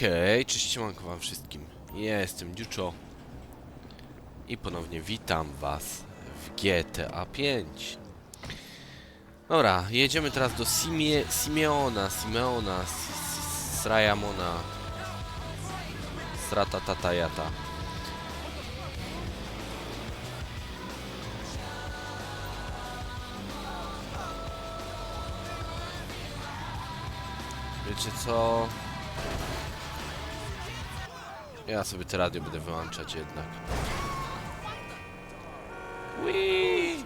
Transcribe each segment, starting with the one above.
Hej, cześć siemanko wam wszystkim. Jestem Dziuczo. I ponownie witam was w GTA 5. Dobra, jedziemy teraz do Simie, Simeona, Simeona, Srajamona. Srata tata jata. Wiecie co? Ja sobie te radio będę wyłączać jednak. Whee!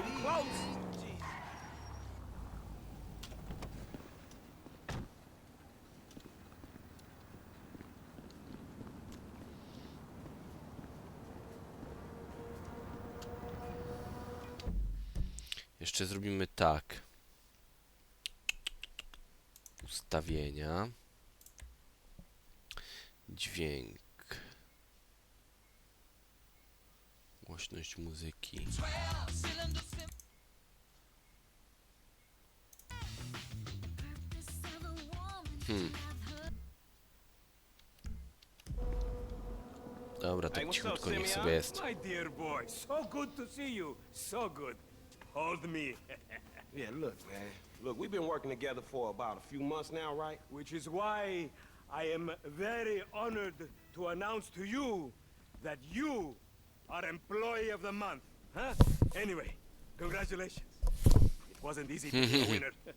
Jeszcze zrobimy tak. Ustawienia. Dźwięk. Głośność muzyki. Hmm. Dobra, Hey, tak what's up, cichutko niech Simeon? sobie jest. My dear boy, so good to see you. So good. Hold me. Yeah, look, man. Look, we've been working together for about a few months now, right? Which is why I am very honored to announce to you that you are Employee of the Month. Huh? Anyway, congratulations. It wasn't easy to be a winner.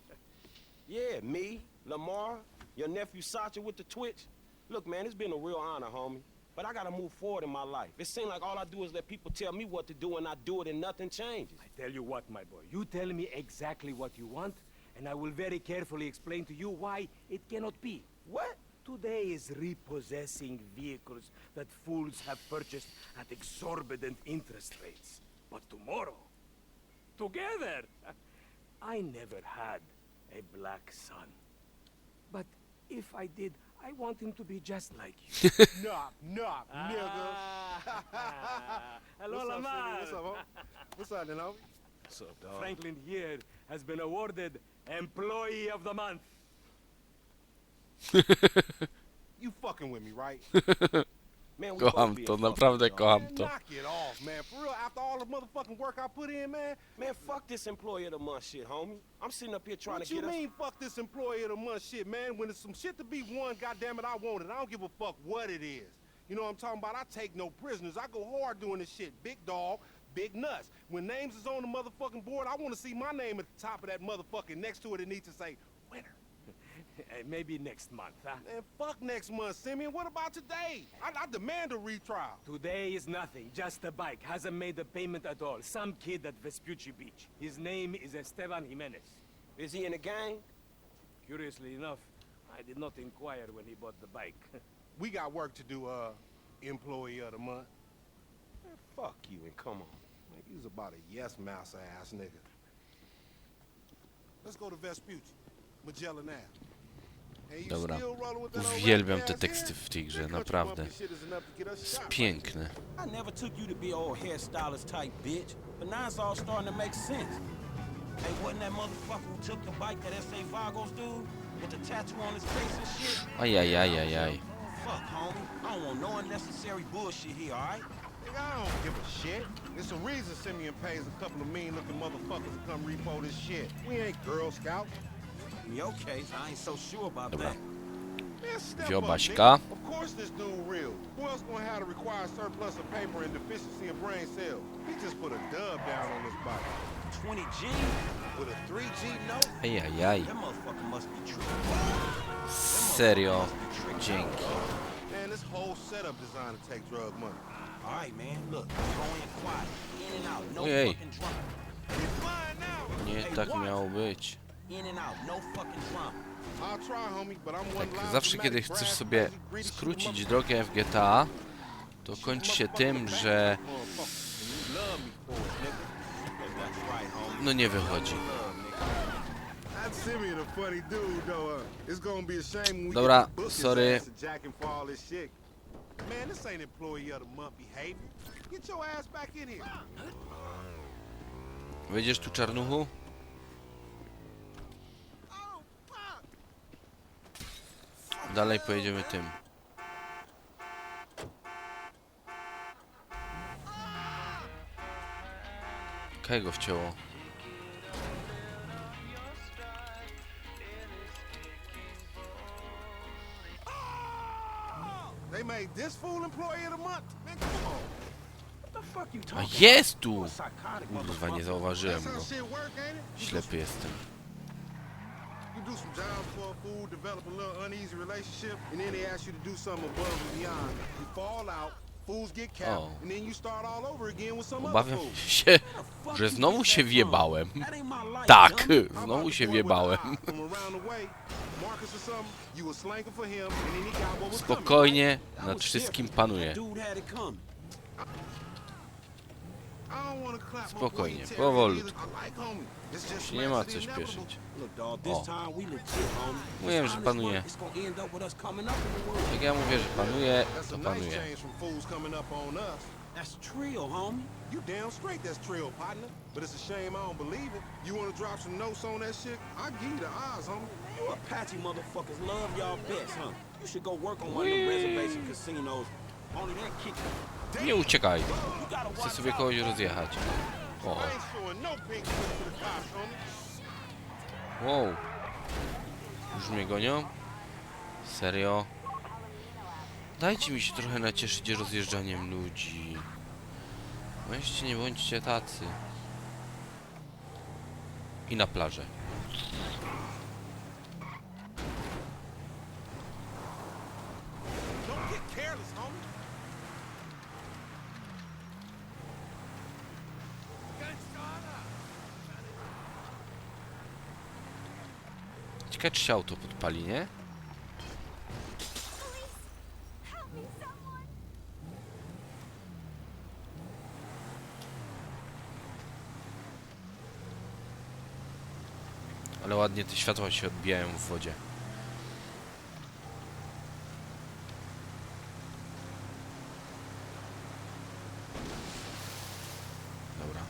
Yeah, me, Lamar, your nephew Sacha with the Twitch. Look, man, it's been a real honor, homie. But I gotta move forward in my life. It seems like all I do is let people tell me what to do and I do it and nothing changes. I tell you what, my boy. You tell me exactly what you want, and I will very carefully explain to you why it cannot be. What? Today is repossessing vehicles that fools have purchased at exorbitant interest rates. But tomorrow, together, I never had a black son. But if I did, I want him to be just like you. Knock, knock, ah. nigga. Hello, What's up, Lamar. City? What's up, ho? What's up, homie? What's up, dog? Franklin here has been awarded Employee of the Month. You fucking with me, right? Man, we Kocham to, naprawdę kocham Man, to. knock it off, man. For real, after all the motherfucking work I put in, man. Man, fuck this employee of the month shit, homie. I'm sitting up here trying What to get What you get mean, fuck this employee of the month shit, man? When there's some shit to be won, goddamn it, I want it. I don't give a fuck what it is. You know what I'm talking about? I take no prisoners. I go hard doing this shit. Big dog, big nuts. When names is on the motherfucking board, I want to see my name at the top of that motherfucking next to it. It needs to say winner. Maybe next month, huh? Man, fuck next month, Simeon. What about today? I, I demand a retrial. Today is nothing, just a bike. Hasn't made a payment at all. Some kid at Vespucci Beach. His name is Esteban Jimenez. Is he in a gang? Curiously enough, I did not inquire when he bought the bike. We got work to do, uh, employee of the month. Man, fuck you and come on. Man, you was about a yes mouse ass nigga. Let's go to Vespucci, Magellan Ave. Dobra. Uwielbiam te teksty w tej grze, naprawdę. Jest piękne. I never took you to be old hairstylist type bitch, but now it's all starting to make sense. Hey, wasn't that motherfucker who took the bike that S.A. Vagos dude with the tattoo on his face and shit? Ajajajajaj. Fuck, homie. I don't want no unnecessary bullshit here, alright? Nigga, I don't give a shit. There's a reason Simeon pays a couple of mean-looking motherfuckers to come repo this shit. We ain't Girl Scouts. Dobra. Wziął Baśka. Ajajaj. Serio. Dzięki. Ojej. Nie tak miało być. Tak, zawsze kiedy chcesz sobie skrócić drogę w GTA, to kończy się tym, że no nie wychodzi. Dobra, sorry. Man, tu czarnuchu? Dalej pojedziemy tym. Kogo wcięło? A jest tu! Kurwa, nie zauważyłem go. Ślepy jestem do some jobs for a fool, develop a little uneasy relationship, and then they ask you to do something above and beyond. You fall out, fools get capped, oh. and then you start all over again with some Obawiam other się, że znowu się wjebałem. Tak, znowu się wjebałem. Spokojnie, nad wszystkim panuje. Spokojnie, powolutku. Nie ma co śpieszyć. O. Mówiłem, że panuje. Jak ja mówię, że panuje, to panuje. That's trill, homie. You damn straight that's trill, partner. But it's a shame I don't believe it. You wanna drop some notes on that shit? I give you the odds, homie. You Apache motherfuckers love y'all best, huh? You should go work on one of them reservation casinos. Only that kick. Nie uciekaj. Chcę sobie kogoś rozjechać. O, wow. Już mnie gonią? Serio? Dajcie mi się trochę nacieszyć rozjeżdżaniem ludzi. Weźcie, nie bądźcie tacy. I na plażę. Don't get careless, homie. Ciekawe, czy się auto podpali, nie? Ale ładnie te światła się odbijają w wodzie. Dobra.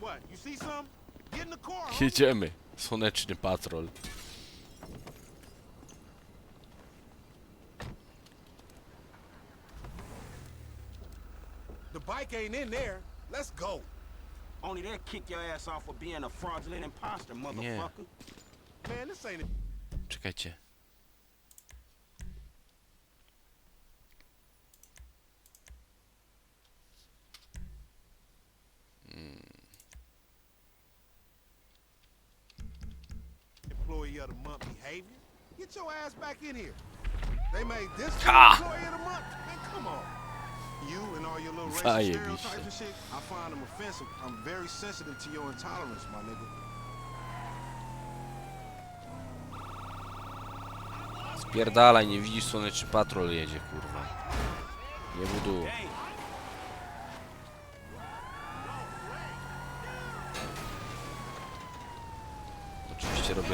What? You see something? Get in the car, homie. Jedziemy. Słoneczny patrol. The bike ain't in there. Let's go. Only that kick your ass off for being a fraudulent imposter, motherfucker. Man, this ain't a Czekajcie. Employee of the month behavior. Get your ass back in here. They made this employee of the month. Man, come on. You and all your little racist stereotypes and shit, I find them offensive. I'm very sensitive to your intolerance, my nigga. Spierdalaj, nie widzisz słoneczny patrol jedzie, kurwa. Nie budu.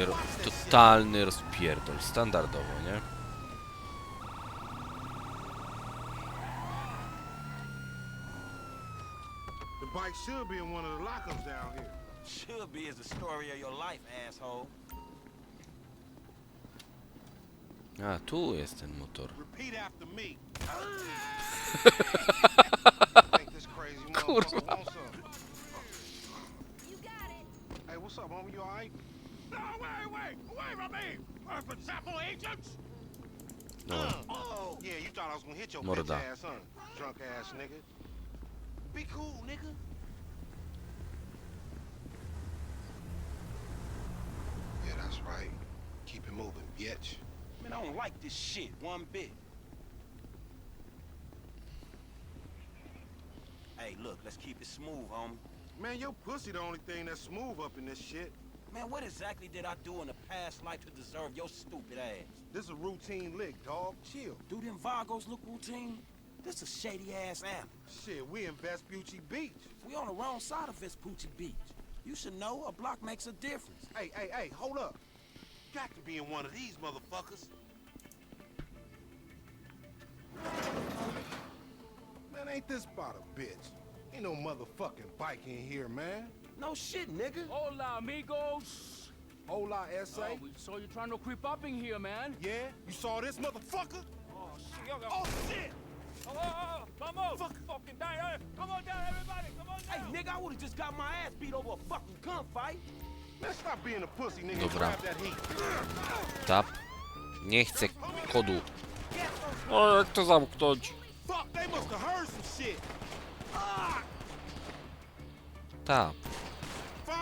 Ro totalny rozpierdol. Standardowo, nie? The bike should be in one of the lockups down here. Should be is the story of your life, asshole. A, tu jest ten motor. Repeat after me. Kurwa. Hey, what's up, homie? You alright? No, wait, wait, away from me! Urban sample agents! No, Oh, yeah, you thought I was gonna hit your Morda. bitch ass, huh? Drunk ass nigga. Be cool, nigga. Yeah, that's right. Keep it moving, bitch. Man, I don't like this shit one bit. Hey, look, let's keep it smooth, homie. Man, your pussy the only thing that's smooth up in this shit. Man, what exactly did I do in a past life to deserve your stupid ass? This is a routine lick, dog. Chill. Do them Vagos look routine? This a shady ass alley. Shit, we in Vespucci Beach. We on the wrong side of Vespucci Beach. You should know a block makes a difference. Hey, hey, hey, hold up. Got to be in one of these motherfuckers. Man, ain't this about a bitch? Ain't no motherfucking bike in here, man. No shit, nigga. Hola, amigos! Hola, S.A. Oh, we saw you trying to creep up in here, man. Yeah? You saw this motherfucker? Oh, shit. Oh, shit! Oh, oh, oh, come on. Fuck. Fucking down. Hey, Come on down, everybody. Come on Hey, down. nigga, I would've just got my ass beat over a fucking gunfight. Man, stop being a pussy, nigga. Dobra. Grab that heat. Tap. Nie chcę kodu. O, jak to zamknąć? Fuck, they must have heard some shit. Tap.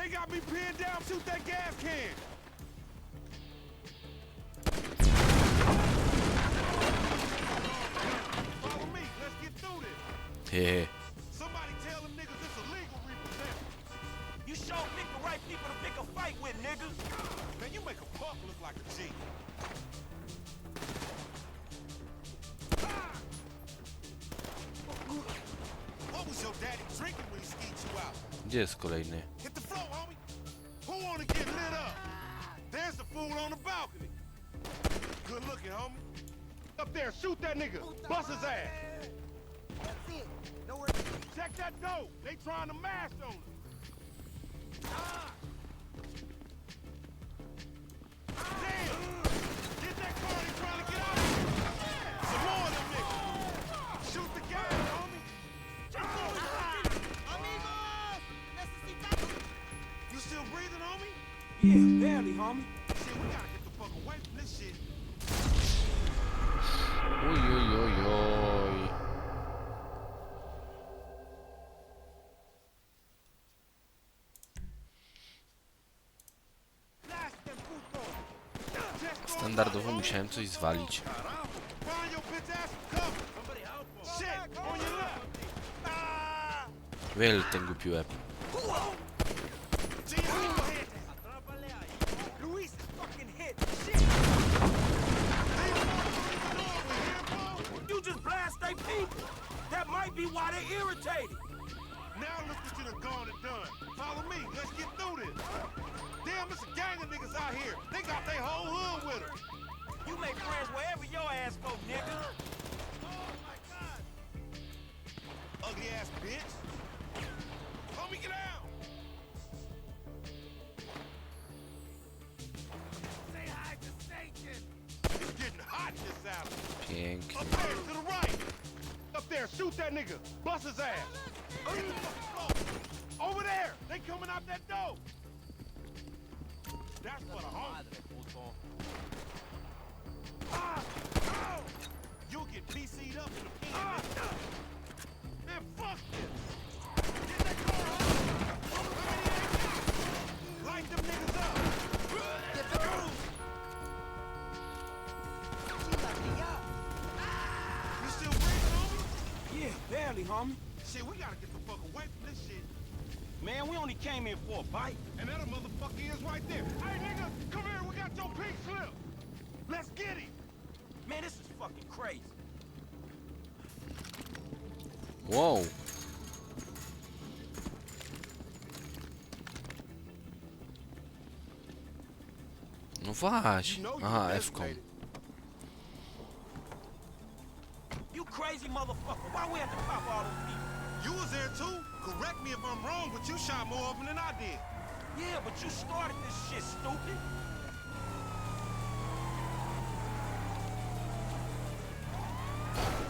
They got me pinned down. Shoot that gas can. Follow me. Let's get through this. Hehe. Somebody tell them niggas it's illegal repossession. You sure picked the right people to pick a fight with, nigga. Man, you make a pup look like a G. Ah! What was your daddy drinking when he skeet you out? Gdzie jest kolejny? Looking, homie. Up there, shoot that nigga. Bust his ass. That's it. Nowhere. Check that door. They trying to mash on us. Damn! Get that car, standardowo musiałem coś zwalić. Wiel ten głupi łeb. Make friends wherever your ass go, nigga. Ugly ass bitch. Homie, get down. Say hi to Satan. It's getting hot this alley. Pięknie. Up there, to the right. Up there, shoot that nigga. Bust his ass. Hit the fucking floor. Over there. They coming out that door. That's for the home. PC'd up in the pen. nigga. Man, fuck this. Get that car on. How many they got? Light them niggas up. Get the groove. You still breathing, homie? Yeah, barely, homie. Shit, we gotta get the fuck away from this shit. Man, we only came in for a bite. And that motherfucker is right there. Hey, nigga, come here. We got your pink slip. Let's get him. Man, this is fucking crazy. Wow. No właśnie. Aha, F-kom. You crazy motherfucker. Why we have to pop all those people? You was there too. Correct me if I'm wrong, but you shot more of them than I did. Yeah, but you started this shit, stupid.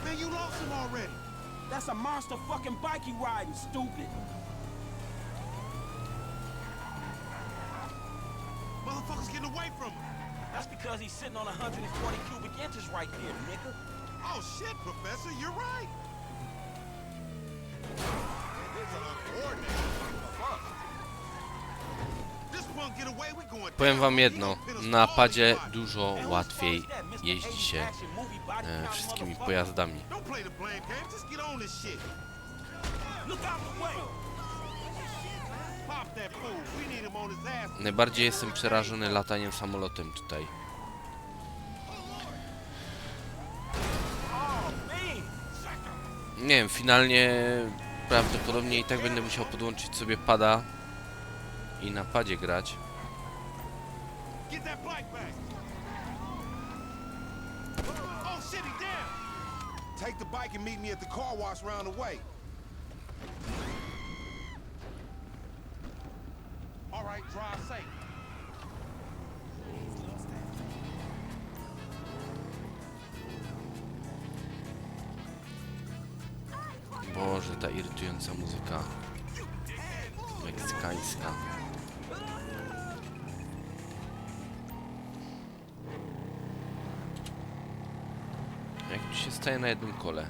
Man, you lost him already. That's a monster fucking bike you riding, stupid. Motherfuckers getting away from him. That's because he's sitting on 140 cubic inches right there, nigga. Oh shit, Professor, you're right. Man, this is uncoordinated. Fuck. Powiem wam jedno. Na padzie dużo łatwiej jeździ 80 się e, wszystkimi pojazdami. Najbardziej jestem przerażony lataniem samolotem tutaj. Nie wiem, finalnie prawdopodobnie i tak będę musiał podłączyć sobie pada i na padzie grać. Get that black back. Take the bike and meet me at the car wash round the way. All right, drive safe. Boże, ta irytująca muzyka meksykańska. Staje na jednym kole?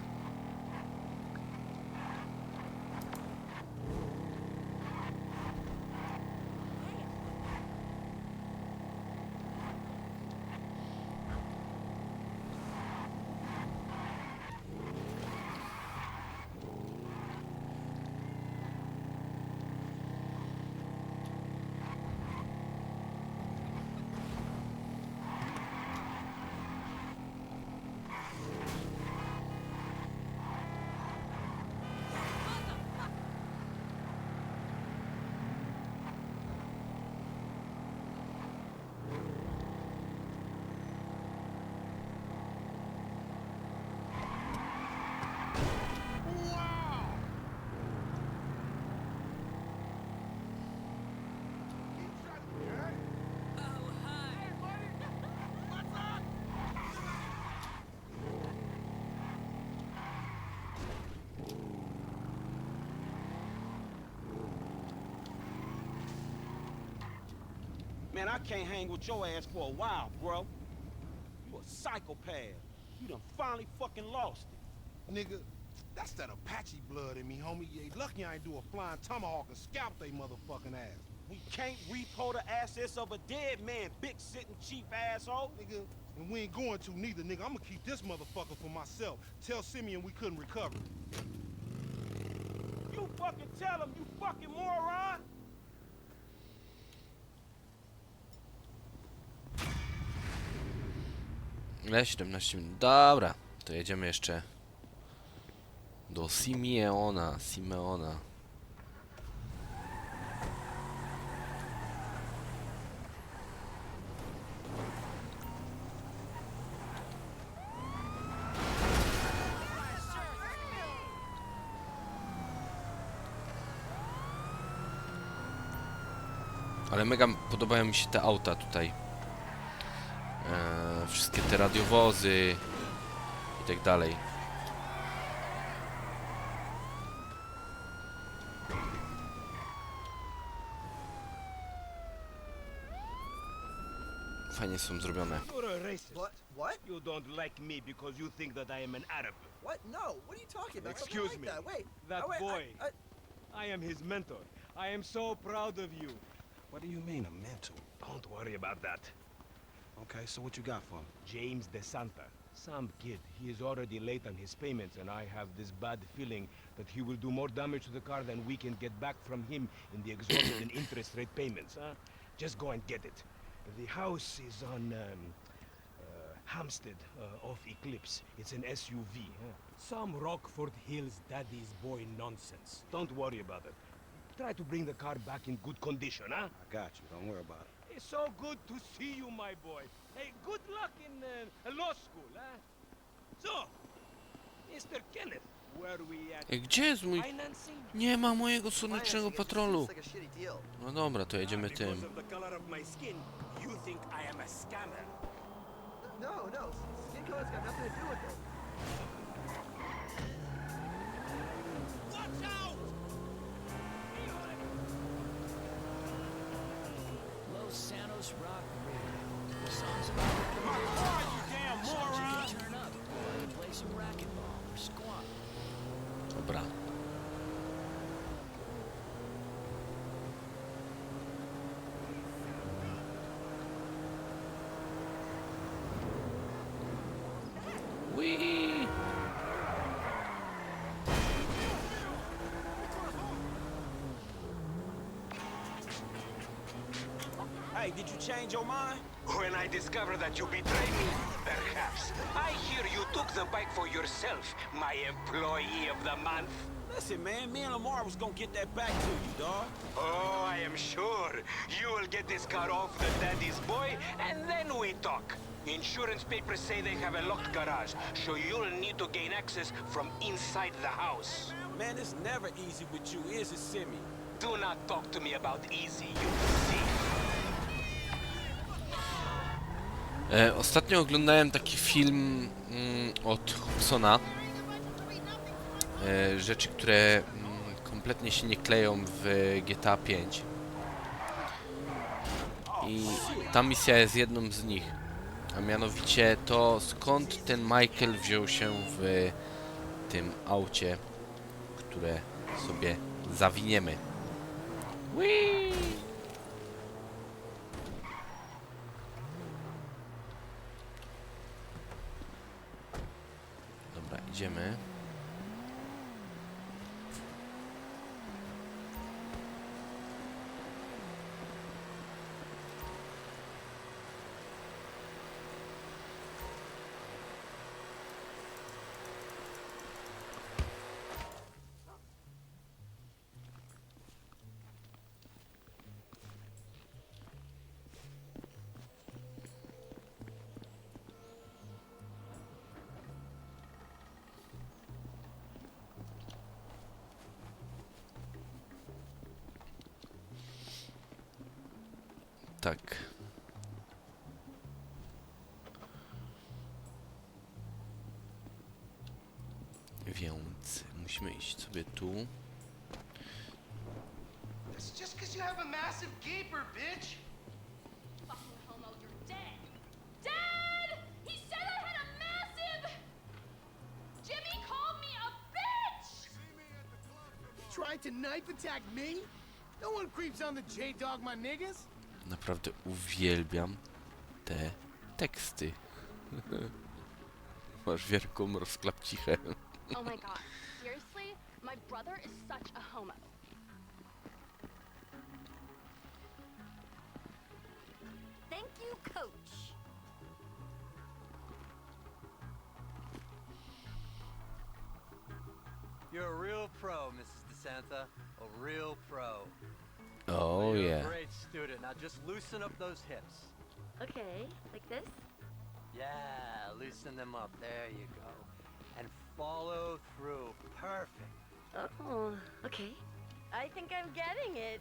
Man, I can't hang with your ass for a while, bro. You a psychopath. You done finally fucking lost it. Nigga, that's that Apache blood in me, homie. You ain't lucky I ain't do a flying tomahawk and scalp they motherfucking ass. We can't repo the assets of a dead man, big sitting cheap asshole. Nigga, and we ain't going to neither, nigga. I'm gonna keep this motherfucker for myself. Tell Simeon we couldn't recover. You fucking tell him, you fucking moron. Ile? 17 minut. Dobra, to jedziemy jeszcze do Simeona. Simeona. Ale mega podobają mi się te auta tutaj. Wszystkie te radiowozy i tak dalej. Fajnie są zrobione. You're a racist. What? What? You don't like me because you think that I am an Arab. What? No. What are you talking about? Something Excuse like me. That. Wait. That oh, wait, boy. I, I, I am his mentor. I am so proud of you. What do you mean, a mental? Don't worry about that. Okay, so what you got for him? James DeSanta. Some kid. He is already late on his payments, and I have this bad feeling that he will do more damage to the car than we can get back from him in the exorbitant interest rate payments, huh? Just go and get it. The house is on um, uh, Hampstead uh, off Eclipse. It's an SUV. Huh? Some Rockford Hills daddy's boy nonsense. Don't worry about it. Try to bring the car back in good condition, huh? I got you. Don't worry about it. So good to see you, my boy. Hey, good luck in uh, law school, huh? So, Mr. Kenneth, where we at? Ej, Gdzie jest mój... Financing? Nie ma mojego słonecznego patrolu. No dobra, to jedziemy Ah, tym. of the color of my skin, you think I am a scammer. No, no. Skin color's got nothing to do with it. Santos Rock Radio. Songs about My car, you damn songs you moron! turn up play some racquetball or squat. Dobra. Hey, did you change your mind? When I discover that you betrayed me, perhaps. I hear you took the bike for yourself, my employee of the month. Listen, man, me and Lamar was gonna get that back to you, dawg. Oh, I am sure. You will get this car off the daddy's boy, and then we talk. Insurance papers say they have a locked garage, so you'll need to gain access from inside the house. Man, it's never easy with you, is it, Simi? Do not talk to me about easy, you see. E, ostatnio oglądałem taki film mm, od Hobsona. E, rzeczy, które mm, kompletnie się nie kleją w GTA 5. I ta misja jest jedną z nich. A mianowicie to skąd ten Michael wziął się w tym aucie, które sobie zawiniemy. Whee! Dobra, idziemy. Tak. Więc musimy iść sobie tu. It's just because you have a massive gaper, bitch. Fucking homo, you're dead. Dad! He said I had a massive. Jimmy called me a bitch! Tried to knife attack me? No one creeps on the J-Dog, my niggas. Naprawdę uwielbiam te teksty. Masz wielką rozklapcichę. Oh my god. Seriously? My brother is such a homo. Thank you, coach. You're a real pro, Mrs. DeSanta. A real pro. Oh You're yeah. a great student. Now just loosen up those hips. Okay, like this? Yeah, loosen them up. There you go. And follow through. Perfect. Oh, okay. I think I'm getting it.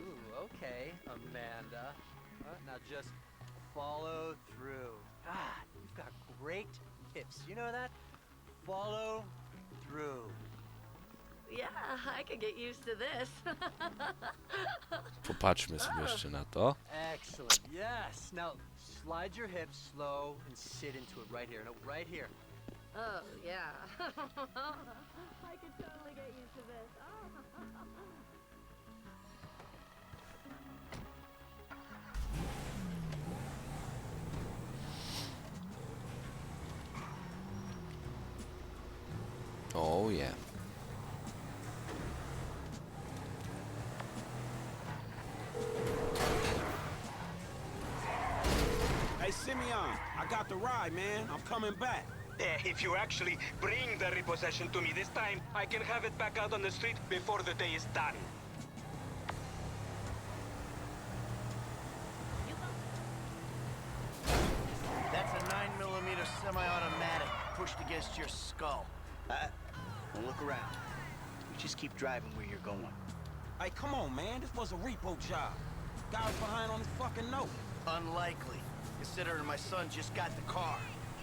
Ooh, okay, Amanda. Uh, now just follow through. Ah, you've got great hips. You know that? Follow through. Yeah, I could get used to this. Popatrzmy sobie jeszcze na to. Excellent. Yes. Now slide your hips slow and sit into it right here. No, right here. oh, yeah. I could totally get used to this. Oh yeah. Hey, Simeon, I got the ride, man. I'm coming back. Eh, If you actually bring the repossession to me this time, I can have it back out on the street before the day is done. That's a 9 millimeter semi-automatic pushed against your skull. Uh, don't look around. You just keep driving where you're going. Hey, come on, man. This was a repo job. Guy was behind on his fucking note. Unlikely, considering my son just got the car.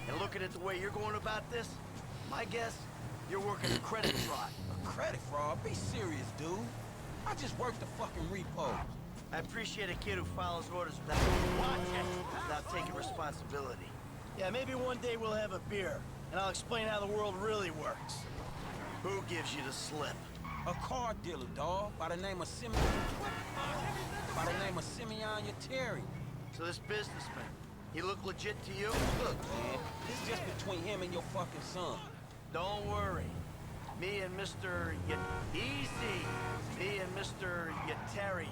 And looking at the way you're going about this, my guess, you're working a credit fraud. A credit fraud? Be serious, dude. I just worked the fucking repo. I appreciate a kid who follows orders without, without taking responsibility. Yeah, maybe one day we'll have a beer, and I'll explain how the world really works. Who gives you the slip? A car dealer, dawg, by the name of Simeon. By the name of Simeon Yateri. So this businessman, he look legit to you? Look, man, this is just between him and your fucking son. Don't worry. Me and Mr. Y Easy. Me and Mr. Yetarian.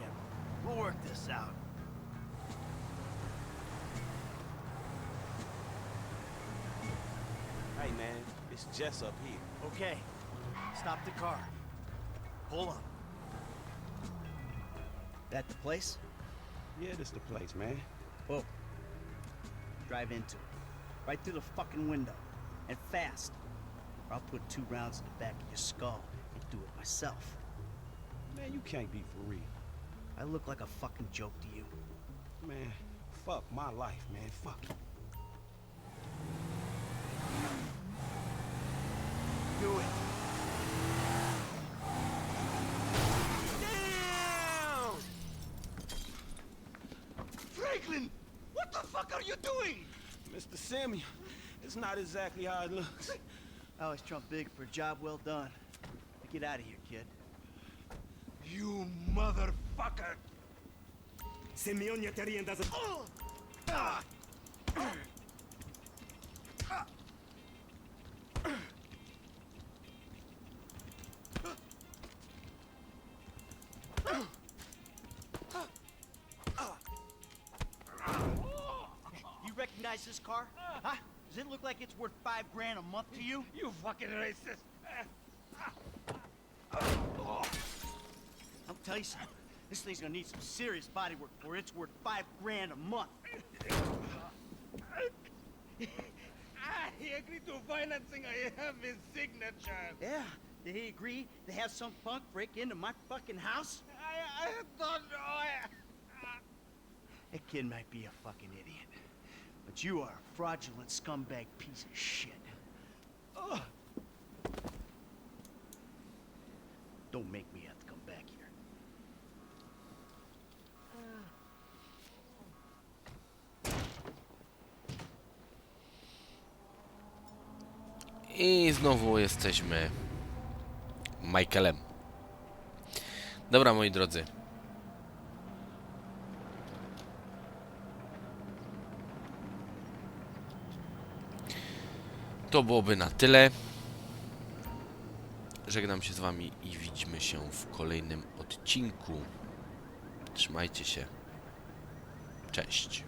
We'll work this out. Hey, man, it's Jess up here. Okay. Stop the car. Pull up. That the place? Yeah, this the place, man. Whoa. Drive into it. Right through the fucking window. And fast. Or I'll put two rounds in the back of your skull and do it myself. Man, you can't be for real. I look like a fucking joke to you. Man, fuck my life, man. Fuck it. Do it. Damn! Franklin! What the fuck are you doing? Mr. Simeon, it's not exactly how it looks. I always trump big for a job well done. Now Get out of here, kid. You motherfucker! Semyon Yetarian doesn't... Ah! Does it look like it's worth five grand a month to you? You fucking racist! I'll tell you something. This thing's gonna need some serious body work for it's worth five grand a month. he agreed to financing. I have his signature. Yeah, did he agree to have some punk break into my fucking house? I, I don't know. I, That kid might be a fucking idiot. But you are a fraudulent scumbag piece of shit. Ugh. Don't make me have to come back here. I znowu jesteśmy Michaelem. Dobra, moi drodzy. To byłoby na tyle. Żegnam się z wami i widzimy się w kolejnym odcinku. Trzymajcie się. Cześć.